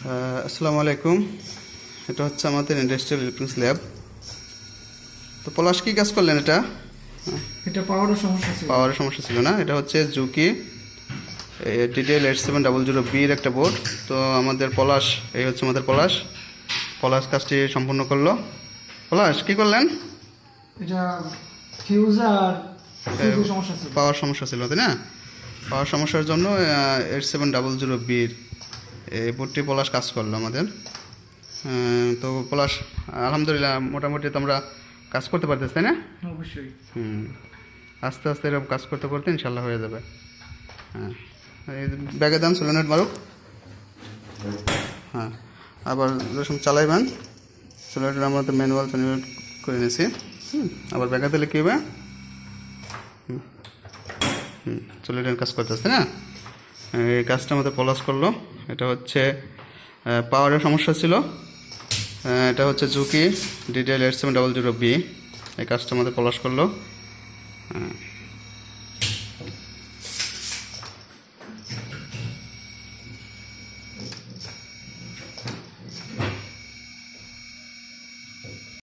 আসসালামু আলাইকুম। এটা হচ্ছে আমাদের ইন্ডাস্ট্রিয়াল ইলেকট্রনিক্স ল্যাব তো পলাশ কী কাজ করলেন এটা? এটা পাওয়ারের সমস্যা ছিল। পাওয়ারের সমস্যা ছিল না? এটা হচ্ছে Juki detail eight seven double zero B একটা বোর্ড তো আমাদের পলাশ এই হচ্ছে আমাদের পলাশ। পলাশ কাজটি সম্পূর্ণ করল। পলাশ কী করলেন? এটা ফিউজ আর ছিল। পাওয়ার সমস্যা ছিল তাই না? পাওয়ার সমস্যার জন্য এইট সেভেন ডাবল জিরো বির এই বোর্ডটি পলাশ কাজ করল আমাদের। তো পলাশ আলহামদুলিল্লাহ মোটামুটি তোমরা কাজ করতে পারতেছি তাই না? অবশ্যই। হুম আস্তে আস্তে এরকম কাজ করতে করতে ইনশাল্লাহ হয়ে যাবে। হ্যাঁ এই ব্যাগে দেন সোলেনেট মারুক। হ্যাঁ আবার যখন চালাইবেন আমরা তো ম্যানুয়াল চ্যানেল করে নিয়েছি। হুম আবার ব্যাগে দিলে কী হবে? হুম হুম সোলেনের কাজ করতেছে না? এই কাজটা আমাদের পলাশ করল। এটা হচ্ছে পাওয়ারের সমস্যা ছিল। এটা হচ্ছে Juki detail eight seven double zero B এই কাজটা আমাদের পলাশ করল।